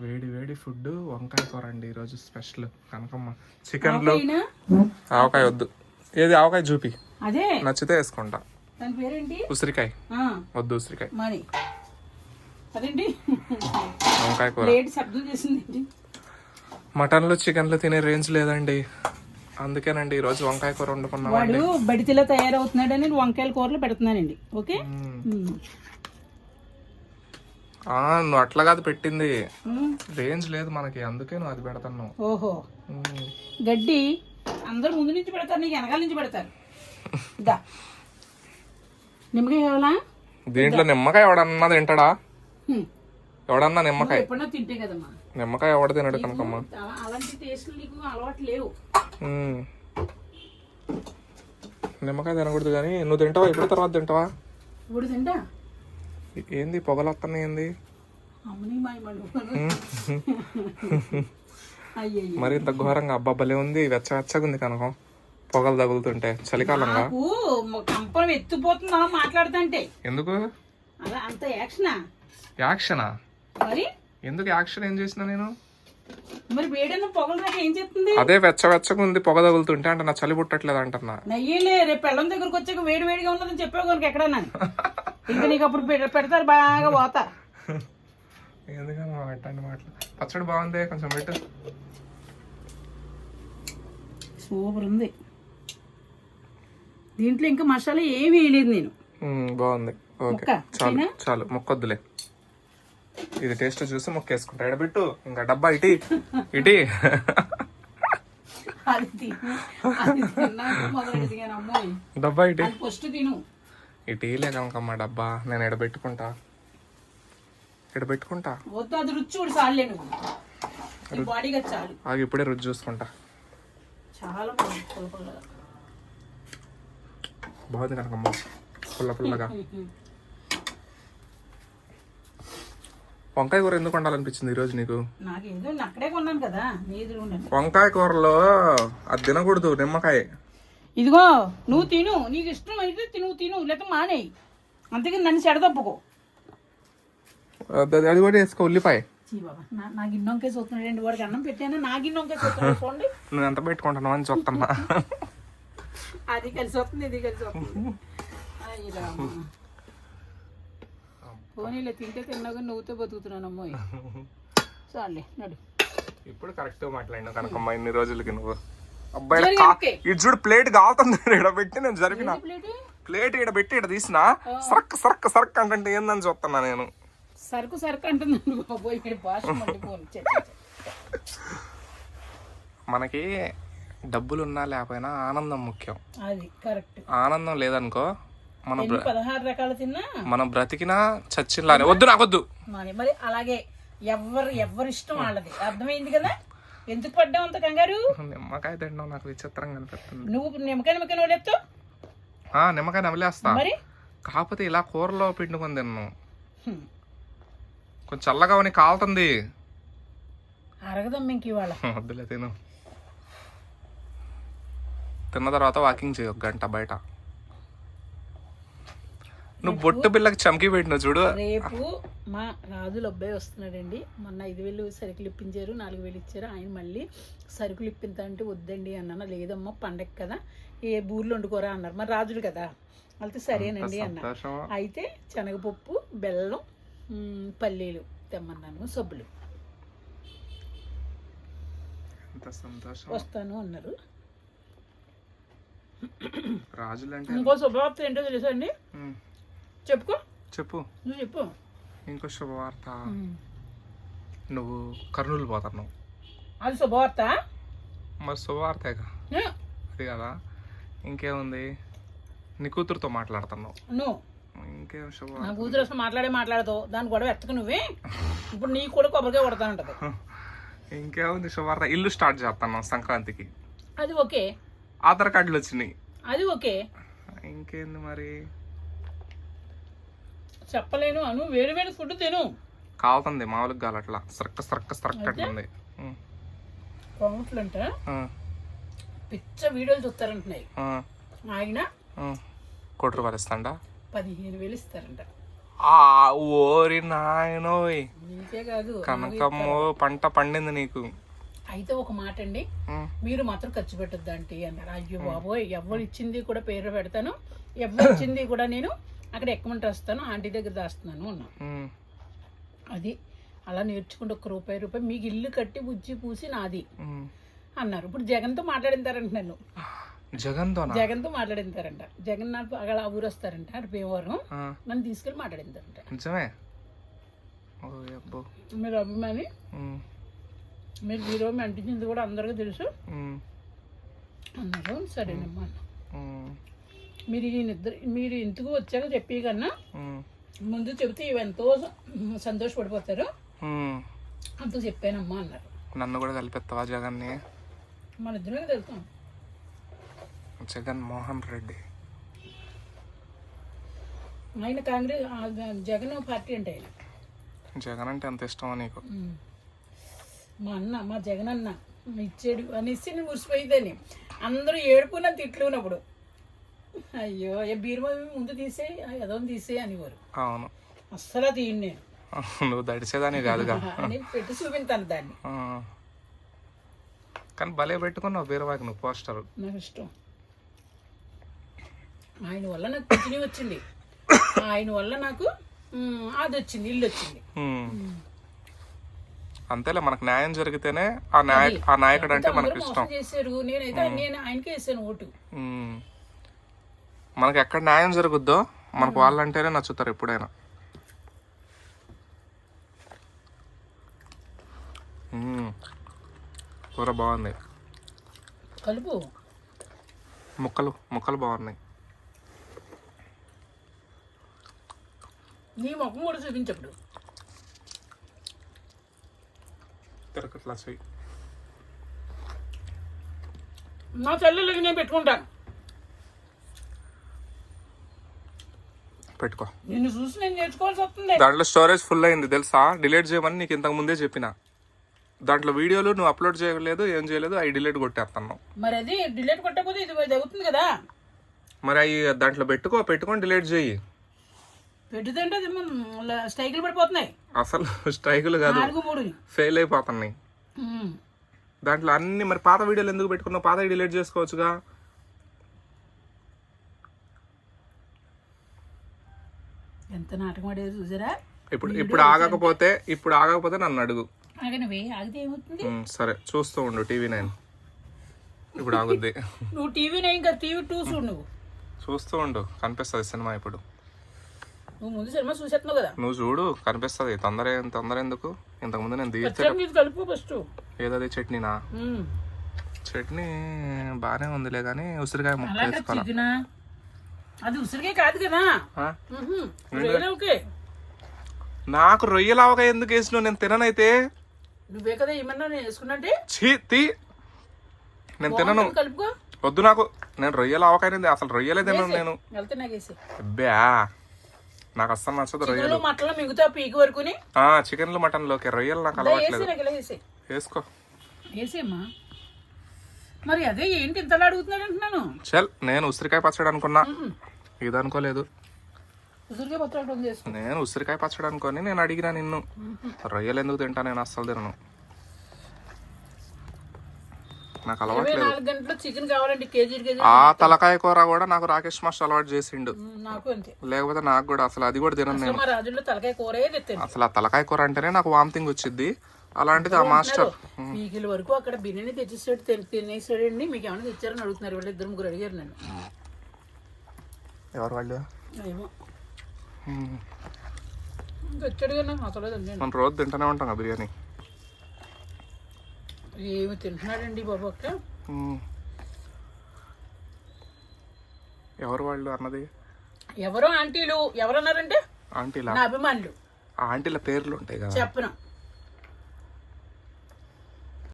వేడి వేడి ఫుడ్ వంకాయ కూర అండి ఈరోజు స్పెషల్. కనకమ్మ చికెన్లు ఆవకాయనా? ఆవకాయ వద్దు. ఏది? ఆవకాయ చూపి అదే. నచ్చితే వేసుకుంటా. ఉసిరికాయ. ఆ, వద్దు ఉసిరికాయ. మరి. అదేంటి? వంకాయ కూర. మటన్లు చికెన్లు తినే రేంజ్ లేదండి. అందుకేనండి ఈరోజు వంకాయ కూర వండుకున్నాం వాడు బడితిలో తయారవుతున్నాడని వంకాయల కూరలు పెడుతున్నానండి. ఓకే? నువ్వు అట్లా కాదు పెట్టింది. రేంజ్ లేదు మనకి అందుకే నువ్వు అది పెడతాను ఓహో. గడ్డి అందరు ముందు నుంచి పెడతారు నీకు వెనకాల నుంచి పెడతారు. దా. నిమ్మకాయ కావాలా? దీంట్లో నిమ్మకాయ ఎవడన్నా తింటాడా. ఎవడన్నా నిమ్మకాయ? ఎప్పుడన్నా తింటే కదమ్మా. నిమ్మకాయ ఎవడ తినడు కనకమ్మ. అలా- అలాంటి టేస్ట్లు నీకు అలవాటు లేవు. నిమ్మకాయ తినకూడదు కానీ నువ్వు తింటావా? ఇప్పుడు తర్వాత తింటావా? ఇప్పుడు తింటా. ఏంది? పొగలు వస్తున్నాయి ఏంది మరి ఇంత ఘోరంగా అబ్బాబ్బలే ఉంది. వెచ్చ వెచ్చగా ఉంది కనకం. పొగలు తగులుతుంటే. చలికాలంగా. కంపరం ఎత్తిపోతుంది మాట్లాడుతుంటే. ఎందుకు? అంత యాక్షనా? యాక్షనా? మరి? ఎందుకు యాక్షన్ ఏం చేసిన నేను? మరి వేడన్న పొగలు నాకు ఏం చెప్తుంది అదే వెచ్చ వెచ్చగా ఉంది పొగ తగులుతుంటే అంటే నా చలి పుట్టట్లేదు అంటున్నా. నయ్యేలే రేపు పెళ్ళం దగ్గరకు వచ్చాక వేడి వేడిగా ఉన్నదని చెప్పావు కనుక ఎక్కడన్నా? ఇంకా నీకు అప్పుడు పెడ- పెడతారు బాగా పోతా. ఎందుకన్నా పెట్టండి మాటలు? పచ్చడి బాగుంది కొంచెం పెట్టు. సూపర్ ఉంది. దీంట్లో ఇంకా మసాలా ఏమీ వేయలేదు నేను. బాగుంది. ఓకే చాలు? చాలు మొక్కొద్దులే. ఇది టేస్ట్ చూసి మొక్కేసుకుంటా. ఎడబెట్టు ఇంకా డబ్బా ఇటీ ఇటీ. డబ్బా ఇటీ. ఇటీలే కనుకమ్మా డబ్బా. నేను ఎడబెట్టుకుంటా ఎడబెట్టుకుంటా ఆగి ఇప్పుడే రుచి చూసుకుంటా. చాలా బాగుంది కనకమ్మ. పుల్ల పుల్లగా. వంకాయ కూర ఎందుకు వండాలనిపించింది ఈరోజు నీకు? నాకేదో నేను అక్కడే కొన్నాను కదా వంకాయ కూరలో అది తినకూడదు నిమ్మకాయ. ఇదిగో నువ్వు తిను. నీకు ఇష్టం అయితే తిను తిను. లేకపోతే మానేయి. అంతేకాని నన్ను చెడదప్పుకో. అది కూడా వేసుకో ఉల్లిపాయ. నా గిన్నెంకే చూస్తున్నాడు వాడికి అన్నం పెట్టాను? నా గిన్నెంకే చూస్తున్నాడు చూడండి. నువ్వు ఎంత పెట్టుకుంటున్నావు అని చూస్తున్నా అది కలిసి వస్తుంది ఇది కలిసి వస్తుంది. పోనీలే తింటే తిన్నాగా నువ్వుతో బతుకుతున్నాను అమ్మాయి చాలే నడు. ఇప్పుడు కరెక్ట్ మాట్లాడినా కనకమ్మ ఇన్ని రోజులకి నువ్వు. అబ్బాయి. ఇది చూడు ప్లేట్ కాలుతుంది ఇక్కడ పెట్టి నేను జరిపిన. ప్లేటు? ఇక్కడ పెట్టి ఇక్కడ తీసిన సర్క్ సర్క్ సర్క్ అంటే ఏందని చూస్తున్నా నేను. సరుకు సరుకు అంటుంది. మనకి డబ్బులు ఉన్నా లేకపోయినా ఆనందం ముఖ్యం. అది కరెక్ట్. ఆనందం లేదనుకో మన పదహారు రకాలు తిన్నా? మనం బ్రతికినా చచ్చినలానే. వద్దు నాకొద్దు మరి అలాగే ఎవరు ఎవరి ఇష్టం వాళ్ళది. అర్థమైంది కదా? ఎందుకు పడ్డావు అంత కంగారు? నిమ్మకాయ తినడం నాకు విచిత్రంగా అనిపిస్తుంది. నువ్వు నిమ్మకాయ నిమ్మకాయ నోడెత్తు ఆ నిమ్మకాయ నమిలేస్తా. మరి? కాకపోతే ఇలా కూరలో పిండుకొని తిన్నాను. కొంచెం చల్లగా ఉని కాలుతుంది. అరగదమ్మ ఇంక ఇవాళ. వద్దులే తిను. తిన్న తర్వాత వాకింగ్ చేయ ఒక గంట బయట. నువ్వు బొట్టు పిల్లకి చమ్కి పెట్టినావు చూడు. రేపు మా రాజుల అబ్బాయి వస్తున్నాడండి. మొన్న ఐదు వేలు సరుకులు ఇప్పించారు నాలుగు వేలు ఇచ్చారు. ఆయన మళ్ళీ సరుకులు ఇప్పింతా అంటే వద్దండి అన్నాను? లేదమ్మా పండగ కదా. ఏ బూర్లు వండుకోరా అన్నారు. మరి రాజులు కదా. అయితే సరేనండి అన్న. అయితే శనగపప్పు బెల్లం పల్లీలు తెమ్మన్నాను సబ్బులు. వస్తాను అన్నారు. రాజులంటే ఇంకో శుభవార్త ఏంటో తెలుసా అండి? ఉమ్, చెప్పుకో. చెప్పు. నువ్వు చెప్పు. ఇంకో శుభవార్త. నువ్వు కర్నూలు పోతున్నావు. అది శుభవార్త? మరి శుభవార్తేగా? ఏ, అది కదా. ఇంకేముంది? నీ కూతురుతో మాట్లాడుతున్నావు. నువ్వు ఇంకేం నా శుభవార్త? కూతురు అసలు మాట్లాడే మాట్లాడతావు దాని గొడవ ఎత్తకు నువ్వే. ఇప్పుడు నీ కూడా కొబ్బరికాయ కొడతా ఉంటది ఇంకేముంది శుభవార్త? ఇల్లు స్టార్ట్ చేస్తున్నాం సంక్రాంతికి. అది ఓకే. ఆధార్ కార్డులు వచ్చినాయి. అది ఓకే. ఇంకేంది మరి? చెప్పలేను అను వేడి వేడి ఫుడ్ తిను. కాలుతుంది మామూలుగా గాలి అట్లా. సర్క సర్క సర్క అంటుంది. ఉం. కోమట్లంట పిచ్చ వీడియోలు చూస్తారంటున్నాయి. ఆయన. కోటి రూపాయలు ఇస్తాండా? పదిహేను వేలు ఇస్తారంట. ఆ ఓరి నాయనోయ్. నీకే కాదు కనకమ్మో పంట పండింది నీకు. అయితే ఒక మాట అండి మీరు మాత్రం ఖర్చు పెట్టొద్దు ఆంటీ అన్నారు. అయ్యో బాబోయ్ ఎవరు ఇచ్చింది కూడా పేరు పెడతాను. ఎవరు ఇచ్చింది కూడా నేను అక్కడ ఎక్కమంటే వస్తాను ఆంటీ దగ్గర దాస్తున్నాను అన్నా. ఉమ్, అది అలా నేర్చుకుంటే ఒక రూపాయి రూపాయి. మీకు ఇల్లు కట్టి బుజ్జి పూసి నాది. అన్నారు. ఇప్పుడు జగన్తో మాట్లాడింతారంట నన్ను. జగన్తోనా? జగన్తో మాట్లాడింతారంట జగన్ నాకు అక్కడ ఊరు వస్తారంట అటు భీమవరం. నన్ను తీసుకెళ్ళి మాట్లాడింతారంట నిజమే? మీరు అభిమాని? మీరు హీరో అంటించింది కూడా అందరికీ తెలుసు. అన్నారు. సరేనమ్మా మీరు ఈ నిద్ర మీరు ఇంటికి వచ్చాక చెప్పి కన్నా ముందు చెబితే ఇవి ఎంతో సంతోషపడిపోతారు. అంత చెప్పానమ్మా అన్నారు. నన్ను కూడా కలిపెత్తావా జగన్ని? మన ఇద్దరమే తెలుస్తాం జగన్ మోహన్ రెడ్డి. ఆయన కాంగ్రెస్ జగన్ పార్టీ అంటే ఆయన. జగన్ అంటే ఎంత ఇష్టమో నీకు. మా అన్న మా జగన్ అన్న ఇచ్చాడు అనేసి నేను మురిసిపోయిందని అందరూ ఏడుపు నన్ను తిట్లున్నప్పుడు అయ్యో ఏ బీరువా ముందు తీసే ఏదో తీసే అనేవారు అవును. అస్సలు తీయండి నేను. నువ్వు దడిచేదాని కాదుగా. అని పెట్టి చూపించాను దాన్ని. కానీ భలే పెట్టుకున్నావు బీరవాకి నువ్వు పోస్టర్. నాకు ఇష్టం. ఆయన వల్ల నాకు పిచ్చిని వచ్చింది. ఆయన వల్ల నాకు అది వచ్చింది ఇల్లు వచ్చింది. అంతేలే మనకు న్యాయం జరిగితేనే ఆ నాయక్ ఆ నాయకుడు అంటే మనకు ఇష్టం. చేశారు. నేనైతే నేను ఆయనకే వేసాను ఓటు. మనకి ఎక్కడ న్యాయం జరుగుద్దో మనకు వాళ్ళంటేనే నచ్చుతారు ఎప్పుడైనా. ఉమ్. కూర బాగుంది. కలుపు. ముక్కలు ముక్కలు బాగున్నాయి. నీ ముఖం కూడా చూపించప్పుడు తిరగట్లా నా చెల్లెలకి నేను పెట్టుకుంటాను. పెట్టుకో. నిన్ను చూసి నేను నేర్చుకోవాల్సి వస్తుంది. దాంట్లో స్టోరేజ్ ఫుల్ అయింది తెలుసా? డిలీట్ చేయమని నీకు ఇంతకు ముందే చెప్పిన. దాంట్లో వీడియోలు నువ్వు అప్లోడ్ చేయలేదు ఏం చేయలేదు అవి డిలీట్ కొట్టేస్తున్నావు మరి అది డిలీట్ కొట్టకపోతే ఇది కదా? మరి అవి దాంట్లో పెట్టుకో పెట్టుకొని డిలీట్ చేయి. పెట్టుదంటే అది స్టైకిల్ పడిపోతున్నాయి. అసలు స్ట్రైకులు కాదు. ఫెయిల్ అయిపోతున్నాయి. దాంట్లో అన్ని మరి పాత వీడియోలు ఎందుకు పెట్టుకున్నావు? పాత డిలీట్ చేసుకోవచ్చుగా. ఎంత నాటకం ఆడేది చూసారా? ఇప్పుడు ఇప్పుడు ఆగకపోతే ఇప్పుడు ఆగకపోతే నన్ను అడుగు. ఆగనవే ఆగితే ఏమవుతుంది? సరే చూస్తూ ఉండు టీవీ నైన్. ఇప్పుడు ఆగుద్ది. నువ్వు టీవీ నైన్ కదా టీవీ టూ చూడు నువ్వు. చూస్తూ ఉండు కనిపిస్తుంది సినిమా ఇప్పుడు. నువ్వు ముందు సినిమా చూసేస్తున్నావు కదా. నువ్వు చూడు కనిపిస్తుంది. తొందర తొందర ఎందుకు? ఇంతకుముందు నేను నీది కలుపు ఫస్ట్. ఏదది చట్నీనా? చట్నీ బాగానే ఉందిలే కానీ ఉసిరికాయ ముక్క వేసుకోవాలా అది ఉసిరికే కాదు కదా. ఓకే నాకు రొయ్యలావగా ఎందుకు వేసినావు? నేను తిననైతే. నువ్వే కదా ఏమన్నా నేను వేసుకున్నట్టే? ఛీ తీ. నేను తినను. కలుపుకో? వద్దు నాకు. నేను రొయ్యల ఆవకాయ అసలు రొయ్యలే తినను నేను. అబ్బా నాకు అస్సలు నచ్చదు రొయ్యలు. మటన్లో మిగతా పీకి వరకుని? ఆ చికెన్లు మటన్లోకి రొయ్యలు నాకు అలవాట్లేదు. వేసుకో. వేసేమ్మా మరి అదే ఏంటి ఇంతలా అడుగుతున్నాడు అంటున్నాను? చల్ నేను ఉసిరికాయ పచ్చడి అనుకున్నా. ఇది అనుకోలేదు. ఉసిరికాయ పచ్చడి నేను ఉసిరికాయ పచ్చడి అనుకొని నేను అడిగినా నిన్ను. రొయ్యలు ఎందుకు తింటా నేను అస్సలు తినను. నాకు అలవాట్లేదు కేజీ కేజీ ఆ తలకాయ కూర కూడా నాకు రాకేష్ మాస్టర్ అలవాటు చేసిండు. లేకపోతే నాకు కూడా అసలు అది కూడా తినను నేను. అసలు ఆ తలకాయ కూర అంటేనే నాకు వామిటింగ్ వచ్చింది అలాంటిది ఆ మాస్టర్. పీకిల వరకు అక్కడ బిర్యానీ తెచ్చేసాడు తిని- తినేసాడండి. మీకు ఏమైనా తెచ్చారని అడుగుతున్నారు. వీళ్ళు ఇద్దరు ముగ్గురు అడిగారు నన్ను. ఎవరు వాళ్ళు? ఏమో. తెచ్చాడు నాకు నచ్చలేదండి నేను మనం రోజు తింటూనే ఉంటాం కదా బిర్యానీ. ఏమి తింటున్నాడండి బాబు అక్క. ఎవరు వాళ్ళు అన్నది? ఎవరో ఆంటీలు. ఎవరన్నారంటే ఆంటీలా? నా అభిమానులు. ఆంటీల పేర్లు ఉంటాయి కదా. చెప్పను.